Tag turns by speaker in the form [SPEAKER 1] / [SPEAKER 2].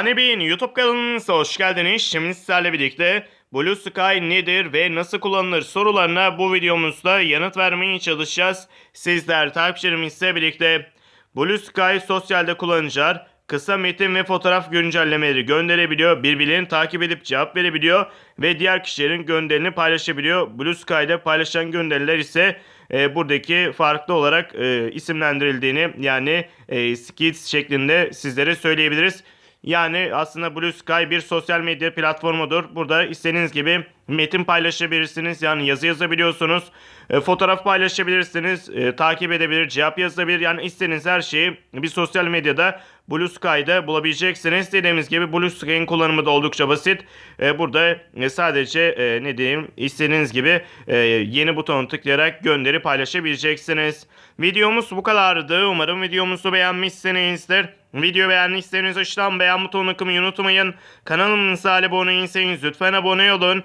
[SPEAKER 1] Hani Bey'in YouTube kanalınıza hoş geldiniz. Şimdi sizlerle birlikte Blue Sky nedir ve nasıl kullanılır sorularına bu videomuzda yanıt vermeye çalışacağız. Sizler takipçilerimizle birlikte Blue Sky sosyalde kullanıcılar kısa metin ve fotoğraf güncellemeleri gönderebiliyor, birbirlerini takip edip cevap verebiliyor ve diğer kişilerin gönderini paylaşabiliyor. Blue Sky'da paylaşılan gönderiler ise e, buradaki farklı olarak e, isimlendirildiğini yani e, skits şeklinde sizlere söyleyebiliriz. Yani aslında Blue Sky bir sosyal medya platformudur. Burada istediğiniz gibi metin paylaşabilirsiniz. Yani yazı yazabiliyorsunuz. E, fotoğraf paylaşabilirsiniz. e, takip edebilir, cevap yazabilir. Yani istediğiniz her şeyi bir sosyal medyada Blue Sky'da bulabileceksiniz. Dediğimiz gibi Blue Sky'in kullanımı da oldukça basit. E, burada e, sadece e, ne diyeyim istediğiniz gibi e, yeni butonu tıklayarak gönderi paylaşabileceksiniz. Videomuz bu kadardı. Umarım videomuzu beğenmişsinizdir. Video beğendiyseniz aşağıdan beğen butonuna tıklamayı unutmayın. Kanalımıza abone değilseniz lütfen abone olun.